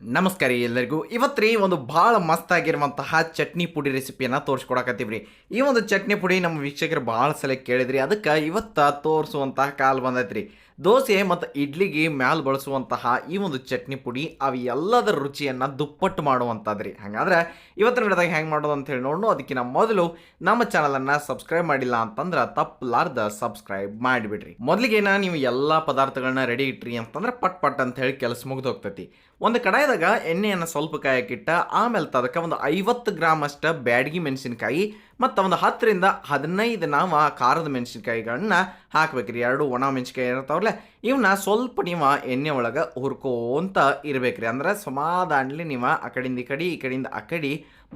ನಮಸ್ಕಾರ ಎಲ್ಲರಿಗೂ. ಇವತ್ತು ರೀ ಒಂದು ಭಾಳ ಮಸ್ತ್ ಆಗಿರುವಂತಹ ಚಟ್ನಿ ಪುಡಿ ರೆಸಿಪಿಯನ್ನು ತೋರಿಸ್ಕೊಡಕತ್ತೀವಿ ರೀ ಈ ಒಂದು ಚಟ್ನಿ ಪುಡಿ ನಮ್ಮ ವೀಕ್ಷಕರು ಭಾಳ ಸಲ ಕೇಳಿದ್ರಿ. ಅದಕ್ಕೆ ಇವತ್ತು ತೋರಿಸುವಂತಹ ಕಾಲ್ ಬಂದೈತೆ ರೀ ದೋಸೆ ಮತ್ತು ಇಡ್ಲಿಗೆ ಮ್ಯಾಲ್ ಬಳಸುವಂತಹ ಈ ಒಂದು ಚಟ್ನಿ ಪುಡಿ ಅವು ಎಲ್ಲದರ ರುಚಿಯನ್ನು ದುಪ್ಪಟ್ಟು ಮಾಡುವಂಥದ್ದು ರೀ ಹಾಗಾದ್ರೆ ಇವತ್ತಿನ ಹಿಡಿದಾಗ ಹೆಂಗೆ ಮಾಡೋದು ಅಂತ ಹೇಳಿ ನೋಡೋಣ ಅದಕ್ಕಿಂತ ಮೊದಲು ನಮ್ಮ ಚಾನಲನ್ನು ಸಬ್ಸ್ಕ್ರೈಬ್ ಮಾಡಿಲ್ಲ ಅಂತಂದ್ರೆ ತಪ್ಪಲಾರ್ದ ಸಬ್ಸ್ಕ್ರೈಬ್ ಮಾಡಿಬಿಡ್ರಿ. ಮೊದಲಿಗೆ ನೀವು ಎಲ್ಲ ಪದಾರ್ಥಗಳನ್ನ ರೆಡಿ ಇಟ್ರಿ ಅಂತಂದ್ರೆ ಪಟ್ ಪಟ್ ಅಂತ ಹೇಳಿ ಕೆಲಸ ಮುಗಿದು ಹೋಗ್ತೈತಿ. ಒಂದು ಕಡಾಯದಾಗ ಎಣ್ಣೆಯನ್ನು ಸ್ವಲ್ಪ ಕಾಯಕ್ಕಿಟ್ಟ, ಆಮೇಲೆ ತದಕ್ಕೆ ಒಂದು ಐವತ್ತು ಗ್ರಾಮ್ ಅಷ್ಟು ಬ್ಯಾಡಗಿ ಮೆಣಸಿನಕಾಯಿ ಮತ್ತು ಒಂದು ಹತ್ತರಿಂದ ಹದಿನೈದು ನಾವು ಖಾರದ ಮೆಣಸಿನಕಾಯಿಗಳನ್ನ ಹಾಕ್ಬೇಕ್ರಿ. ಎರಡು ಒಣ ಮೆಣಸಿನಕಾಯಿ ಇರ್ತಾವಲ್ಲ ಇವನ್ನ ಸ್ವಲ್ಪ ನೀವು ಎಣ್ಣೆ ಒಳಗೆ ಹುರ್ಕೋಂತ ಇರ್ಬೇಕ್ರಿ. ಅಂದ್ರೆ ಸಮಾಧಾನಲಿ ನೀವು ಆ ಕಡೆಯಿಂದ ಈ ಕಡೆ, ಈ ಕಡೆಯಿಂದ ಆ ಕಡೆ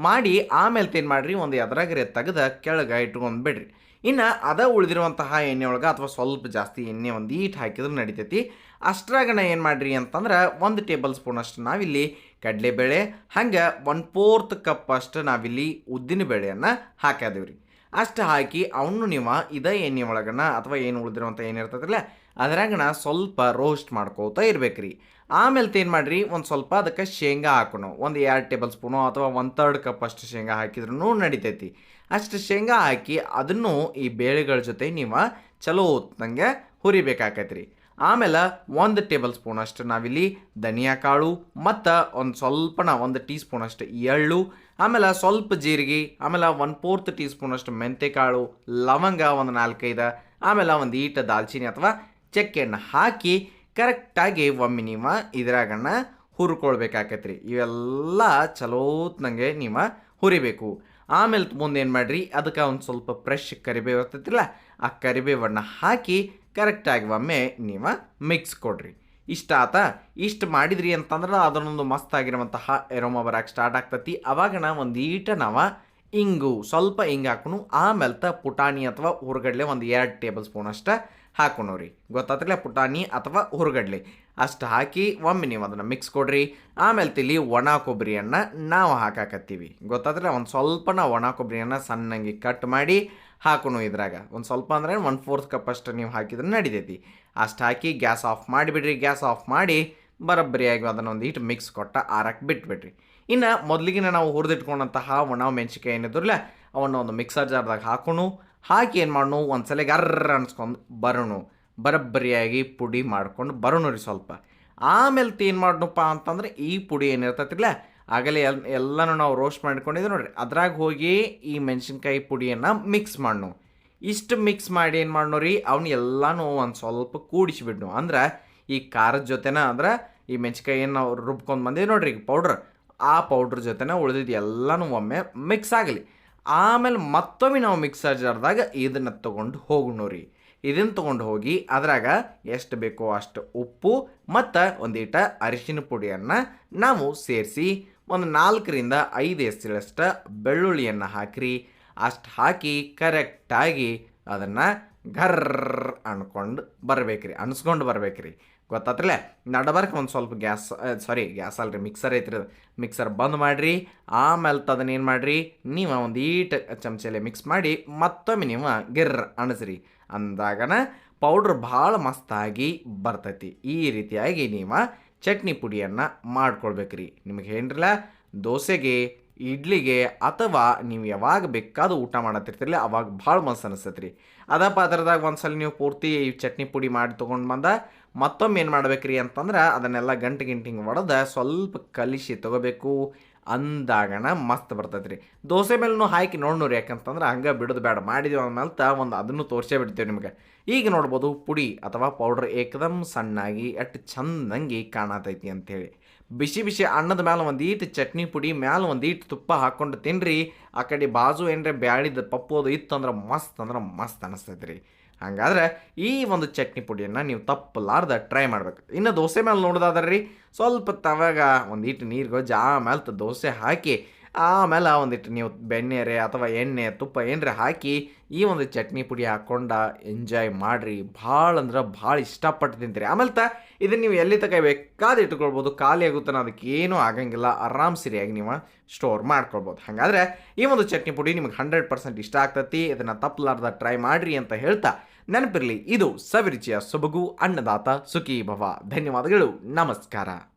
ಮಾಡಿ ಆಮೇಲೆ ಏನು ಮಾಡ್ರಿ ಒಂದು ಎದ್ರಾಗರೆ ತೆಗೆದ ಕೆಳಗೆ ಇಟ್ಕೊಂಡು ಬಿಡ್ರಿ. ಇನ್ನು ಅದ ಉಳಿದಿರುವಂತಹ ಎಣ್ಣೆ ಒಳಗೆ ಅಥವಾ ಸ್ವಲ್ಪ ಜಾಸ್ತಿ ಎಣ್ಣೆ ಒಂದು ಈಟ್ ಹಾಕಿದ್ರೆ ನಡಿತೈತಿ. ಅಷ್ಟ್ರಾಗಣ ಏನು ಮಾಡ್ರಿ ಅಂತಂದ್ರೆ ಒಂದು ಟೇಬಲ್ ಸ್ಪೂನ್ ಅಷ್ಟು ನಾವಿಲ್ಲಿ ಕಡಲೆಬೇಳೆ, ಹಂಗೆ ಒನ್ ಫೋರ್ತ್ ಕಪ್ ಅಷ್ಟು ನಾವಿಲ್ಲಿ ಉದ್ದಿನ ಬೇಳೆಯನ್ನು ಹಾಕಿದೀವಿ ರೀ ಅಷ್ಟು ಹಾಕಿ ಅವನು ನೀವು ಇದೇ ಎಣ್ಣೆ ಒಳಗನ ಅಥವಾ ಏನು ಉಳಿದಿರುವಂಥ ಏನು ಇರ್ತದಲ್ಲ ಅದ್ರಾಗನ ಸ್ವಲ್ಪ ರೋಸ್ಟ್ ಮಾಡ್ಕೋತಾ ಇರ್ಬೇಕು ರೀ ಆಮೇಲೆ ಏನು ಮಾಡಿರಿ, ಒಂದು ಸ್ವಲ್ಪ ಅದಕ್ಕೆ ಶೇಂಗಾ ಹಾಕೋಣ ಒಂದು ಎರಡು ಟೇಬಲ್ ಸ್ಪೂನು ಅಥವಾ ಒಂದು ತರ್ಡ್ ಕಪ್ ಅಷ್ಟು ಶೇಂಗಾ ಹಾಕಿದ್ರೂ ನಡಿತೈತಿ. ಅಷ್ಟು ಶೇಂಗಾ ಹಾಕಿ ಅದನ್ನು ಈ ಬೇಳೆಗಳ ಜೊತೆ ನೀವು ಚಲೋ ಹೊತ್ತಂಗೆ ಹುರಿಬೇಕಾಕೈತ್ರಿ. ಆಮೇಲೆ ಒಂದು ಟೇಬಲ್ ಸ್ಪೂನ್ ಅಷ್ಟು ನಾವಿಲ್ಲಿ ಧನಿಯಾ ಕಾಳು, ಮತ್ತು ಒಂದು ಸ್ವಲ್ಪನ ಒಂದು ಟೀ ಸ್ಪೂನ್ ಅಷ್ಟು ಎಳ್ಳು, ಆಮೇಲೆ ಸ್ವಲ್ಪ ಜೀರಿಗೆ, ಆಮೇಲೆ ಒಂದು ಫೋರ್ತ್ ಟೀ ಸ್ಪೂನ್ ಅಷ್ಟು ಮೆಂತೆ ಕಾಳು, ಲವಂಗ ಒಂದು ನಾಲ್ಕೈದು, ಆಮೇಲೆ ಒಂದು ಈಟ ದಾಲ್ಚಿನ್ನಿ ಅಥವಾ ಚಕ್ಕೆಯನ್ನು ಹಾಕಿ ಕರೆಕ್ಟಾಗಿ ಒಮ್ಮೆ ನೀವು ಇದ್ರಾಗನ್ನ ಹುರ್ಕೊಳ್ಬೇಕಾಕೈತೆ ರೀ ಇವೆಲ್ಲ ಚಲೋತ್ನಂಗೆ ನೀವು ಹುರಿಬೇಕು. ಆಮೇಲೆ ಮುಂದೆ ಏನು ಮಾಡಿರಿ? ಅದಕ್ಕೆ ಒಂದು ಸ್ವಲ್ಪ ಫ್ರೆಶ್ ಕರಿಬೇವು ಇರ್ತೈತಿಲ್ಲ ಆ ಕರಿಬೇವನ್ನು ಹಾಕಿ ಕರೆಕ್ಟಾಗಿ ಒಮ್ಮೆ ನೀವು ಮಿಕ್ಸ್ ಕೊಡ್ರಿ. ಇಷ್ಟ ಆತ, ಇಷ್ಟು ಮಾಡಿದ್ರಿ ಅಂತಂದ್ರೆ ಅದನ್ನೊಂದು ಮಸ್ತ್ ಆಗಿರುವಂತಹ ಎರೋಮ ಬರಕ್ಕೆ ಸ್ಟಾರ್ಟ್ ಆಗ್ತತಿ. ಅವಾಗ ನಾವು ಒಂದು ಈಟ ನಾವು ಇಂಗು, ಸ್ವಲ್ಪ ಹಿಂಗೆ ಹಾಕೊಂಡು ಆಮೇಲೆ ತ ಪುಟಾಣಿ ಅಥವಾ ಹುರ್ಗಡ್ಲೆ ಒಂದು ಎರಡು ಟೇಬಲ್ ಸ್ಪೂನ್ ಅಷ್ಟು ಹಾಕೋಣ ರೀ ಗೊತ್ತಾತ್ರಲ್ಲ ಪುಟಾಣಿ ಅಥವಾ ಹುರ್ಗಡ್ಲೆ. ಅಷ್ಟು ಹಾಕಿ ಒಮ್ಮೆ ನೀವು ಅದನ್ನು ಮಿಕ್ಸ್ ಕೊಡ್ರಿ. ಆಮೇಲೆ ತಿಳಿ ಒಣ ಕೊಬ್ಬರಿಯನ್ನು ನಾವು ಹಾಕಾಕತ್ತೀವಿ. ಗೊತ್ತಾದ್ರೆ ಒಂದು ಸ್ವಲ್ಪನ ಒಣ ಕೊಬ್ಬರಿಯನ್ನು ಸಣ್ಣಂಗೆ ಕಟ್ ಮಾಡಿ ಹಾಕೋಣ ಇದ್ರಾಗ. ಒಂದು ಸ್ವಲ್ಪ ಅಂದರೆ ಒನ್ ಫೋರ್ತ್ ಕಪ್ ಅಷ್ಟು ನೀವು ಹಾಕಿದ್ರೆ ನಡಿತೈತಿ. ಅಷ್ಟು ಹಾಕಿ ಗ್ಯಾಸ್ ಆಫ್ ಮಾಡಿಬಿಡ್ರಿ. ಗ್ಯಾಸ್ ಆಫ್ ಮಾಡಿ ಬರೋಬ್ಬರಿಯಾಗಿ ಅದನ್ನು ಒಂದು ಹಿಟ್ಟು ಮಿಕ್ಸ್ ಕೊಟ್ಟ ಆರಕ್ಕೆ ಬಿಟ್ಬಿಡ್ರಿ. ಇನ್ನು ಮೊದಲಿಗಿನ ನಾವು ಹುರಿದಿಟ್ಕೊಂಡಂತಹ ಒಣ ಮೆಣಸಿಕಾಯಿ ಏನಿದ್ರಲ್ಲ, ಅವನ್ನ ಒಂದು ಮಿಕ್ಸರ್ ಜಾರ್ದಾಗ ಹಾಕೋಣ. ಹಾಕಿ ಏನು ಮಾಡೋಣ ಒಂದು ಸಲ ಗರ್ರ ಅನ್ಸ್ಕೊಂಡು ಬರೋಣ ಬರಬ್ಬರಿಯಾಗಿ ಪುಡಿ ಮಾಡ್ಕೊಂಡು ಬರೋಣ ರೀ ಸ್ವಲ್ಪ. ಆಮೇಲೆ ತೇನು ಮಾಡೋಣಪ್ಪ ಅಂತಂದ್ರೆ ಈ ಪುಡಿ ಏನಿರ್ತೈತಿಲ್ಲ ಆಗಲೇ ಎಲ್, ಎಲ್ಲನೂ ನಾವು ರೋಸ್ಟ್ ಮಾಡ್ಕೊಂಡಿದ್ದೆ ನೋಡ್ರಿ. ಅದ್ರಾಗ ಹೋಗಿ ಈ ಮೆಣಸಿನ್ಕಾಯಿ ಪುಡಿಯನ್ನು ಮಿಕ್ಸ್ ಮಾಡೋಣ ಇಷ್ಟು ಮಿಕ್ಸ್ ಮಾಡಿ ಏನು ಮಾಡೋಣ ರೀ? ಅವನ್ನ ಎಲ್ಲನೂ ಒಂದು ಸ್ವಲ್ಪ ಕೂಡಿಸಿಬಿಡ್ನು. ಅಂದ್ರೆ ಈ ಖಾರದ ಜೊತೆನ ಅಂದ್ರೆ ಈ ಏನು ನಾವು ರುಬ್ಕೊಂಡು ಬಂದೀವಿ ನೋಡ್ರಿ ಈಗ ಪೌಡ್ರ್ ಆ ಪೌಡ್ರ್ ಜೊತೆನ ಉಳಿದಿದ್ದು ಎಲ್ಲನೂ ಒಮ್ಮೆ ಮಿಕ್ಸ್ ಆಗಲಿ. ಆಮೇಲೆ ಮತ್ತೊಮ್ಮೆ ನಾವು ಮಿಕ್ಸರ್ ಜಾರ್ದಾಗ ಇದನ್ನು ತೊಗೊಂಡು ಹೋಗೋಣ ರೀ. ಇದನ್ನು ತೊಗೊಂಡು ಹೋಗಿ ಅದ್ರಾಗ ಎಷ್ಟು ಬೇಕೋ ಅಷ್ಟು ಉಪ್ಪು ಮತ್ತು ಒಂದೀಟ ಅರಿಶಿನ ಪುಡಿಯನ್ನು ನಾವು ಸೇರಿಸಿ ಒಂದು ನಾಲ್ಕರಿಂದ ಐದು ಎಸ್ತಿಳಷ್ಟ ಬೆಳ್ಳುಳ್ಳಿಯನ್ನು ಹಾಕಿರಿ. ಅಷ್ಟು ಹಾಕಿ ಕರೆಕ್ಟಾಗಿ ಅದನ್ನು ಘರ್ರ ಅನ್ಕೊಂಡು ಬರ್ಬೇಕ್ರಿ ಅನ್ಸ್ಕೊಂಡು ಬರ್ಬೇಕ್ರಿ. ಗೊತ್ತಾತ್ರಲ್ಲ ನಡಬರ್ಕ್ ಒಂದು ಸ್ವಲ್ಪ ಗ್ಯಾಸ್ ಸಾರಿ ಗ್ಯಾಸ್ ಅಲ್ರಿ ಮಿಕ್ಸರ್ ಐತ್ರಿ ಅದು. ಮಿಕ್ಸರ್ ಬಂದ್ ಮಾಡಿರಿ, ಆಮೇಲೆ ಅದನ್ನ ಏನು ಮಾಡಿರಿ, ನೀವು ಒಂದು ಈಟ್ ಚಮಚಲೆ ಮಿಕ್ಸ್ ಮಾಡಿ ಮತ್ತೊಮ್ಮೆ ನೀವು ಗಿರ್ ಅಣಸ್ರಿ. ಅಂದಾಗನ ಪೌಡ್ರ್ ಭಾಳ ಮಸ್ತಾಗಿ ಬರ್ತೈತಿ. ಈ ರೀತಿಯಾಗಿ ನೀವು ಚಟ್ನಿ ಪುಡಿಯನ್ನು ಮಾಡ್ಕೊಳ್ಬೇಕ್ರಿ. ನಿಮಗೆ ಏನ್ರಲ್ಲ ದೋಸೆಗೆ ಇಡ್ಲಿಗೆ ಅಥವಾ ನೀವು ಯಾವಾಗ ಬೇಕಾದ್ರೂ ಊಟ ಮಾಡತ್ತಿರ್ತಿರಲಿ ಅವಾಗ ಭಾಳ ಮಸ್ತ್ ಅನಿಸ್ತೈತೆ ರೀ ಅದ ಪಾತ್ರದಾಗ ಒಂದ್ಸಲ ನೀವು ಪೂರ್ತಿ ಈ ಚಟ್ನಿ ಪುಡಿ ಮಾಡಿ ತೊಗೊಂಡು ಬಂದ ಮತ್ತೊಮ್ಮೆ ಏನು ಮಾಡ್ಬೇಕ್ರಿ ಅಂತಂದ್ರೆ ಅದನ್ನೆಲ್ಲ ಗಂಟು ಗಿಂಟಿಂಗ್ ಒಡೆದ ಸ್ವಲ್ಪ ಕಲಿಸಿ ತೊಗೋಬೇಕು. ಅಂದಾಗಣ ಮಸ್ತ್ ಬರ್ತೈತೆ ರೀ ದೋಸೆ ಮೇಲೂ ಹಾಕಿ ನೋಡ್ನೋರಿ ಯಾಕಂತಂದ್ರೆ ಹಂಗೆ ಬಿಡೋದು ಬೇಡ. ಮಾಡಿದೀವಿ ಅಂದ್ಮೇಲೆ ಒಂದು ಅದನ್ನು ತೋರಿಸೇ ಬಿಡ್ತೀವಿ ನಿಮಗೆ. ಈಗ ನೋಡ್ಬೋದು ಪುಡಿ ಅಥವಾ ಪೌಡ್ರ್ ಏಕದಮ್ ಸಣ್ಣಾಗಿ ಎಷ್ಟು ಚಂದಂಗಿ ಕಾಣತೈತಿ ಅಂಥೇಳಿ ಬಿಸಿ ಬಿಸಿ ಅನ್ನದ ಮೇಲೆ ಒಂದು ಈಟ್ ಚಟ್ನಿ ಪುಡಿ ಮ್ಯಾಲೆ ಒಂದು ಈಟ್ ತುಪ್ಪ ಹಾಕ್ಕೊಂಡು ತಿನ್ನಿರಿ ಆ ಕಡೆ ಬಾಜು ಏನರೆ ಬ್ಯಾಳಿದ ಪಪ್ಪು ಅದು ಇತ್ತು ಅಂದ್ರೆ ಮಸ್ತ್ ಅಂದ್ರೆ ಮಸ್ತ್ ಅನಿಸ್ತೈತೆ ರೀ ಹಾಗಾದ್ರೆ ಈ ಒಂದು ಚಟ್ನಿ ಪುಡಿಯನ್ನು ನೀವು ತಪ್ಪಲಾರ್ದ ಟ್ರೈ ಮಾಡ್ಬೇಕು. ಇನ್ನು ದೋಸೆ ಮೇಲೆ ನೋಡೋದಾದ್ರೆ ರೀ ಸ್ವಲ್ಪ ತವಾಗ ಒಂದಿಟ್ಟು ನೀರು ಗೊಜ್ಜ ಆಮೇಲೆ ದೋಸೆ ಹಾಕಿ ಆಮೇಲೆ ಒಂದಿಟ್ಟು ನೀವು ಬೆಣ್ಣೆರೆ ಅಥವಾ ಎಣ್ಣೆ, ತುಪ್ಪ ಏನರೆ ಹಾಕಿ ಈ ಒಂದು ಚಟ್ನಿ ಪುಡಿ ಹಾಕ್ಕೊಂಡ ಎಂಜಾಯ್ ಮಾಡಿರಿ. ಭಾಳ ಅಂದ್ರೆ ಭಾಳ ಇಷ್ಟಪಟ್ಟು ತಿಂತೀರಿ. ಆಮೇಲೆ ತ ಇದನ್ನು ನೀವು ಎಲ್ಲಿ ತಗ ಬೇಕಾದ ಇಟ್ಕೊಳ್ಬೋದು. ಖಾಲಿ ಆಗುತ್ತಾನೆ ಅದಕ್ಕೆ ಏನೂ ಆಗಂಗಿಲ್ಲ. ಆರಾಮ್ ಸರಿಯಾಗಿ ನೀವು ಸ್ಟೋರ್ ಮಾಡ್ಕೊಳ್ಬೋದು. ಹಾಗಾದ್ರೆ ಈ ಒಂದು ಚಟ್ನಿ ಪುಡಿ ನಿಮ್ಗೆ ಹಂಡ್ರೆಡ್ ಪರ್ಸೆಂಟ್ ಇಷ್ಟ ಆಗ್ತತಿ. ಇದನ್ನು ತಪ್ಪಲಾರ್ದ ಟ್ರೈ ಮಾಡಿರಿ ಅಂತ ಹೇಳ್ತಾ ನೆನಪಿರಲಿ. ಇದು ಸವಿರುಚಿಯ ಸೊಬಗು ಅನ್ನದಾತ ಸುಖಿ ಭವ ಧನ್ಯವಾದಗಳು. ನಮಸ್ಕಾರ.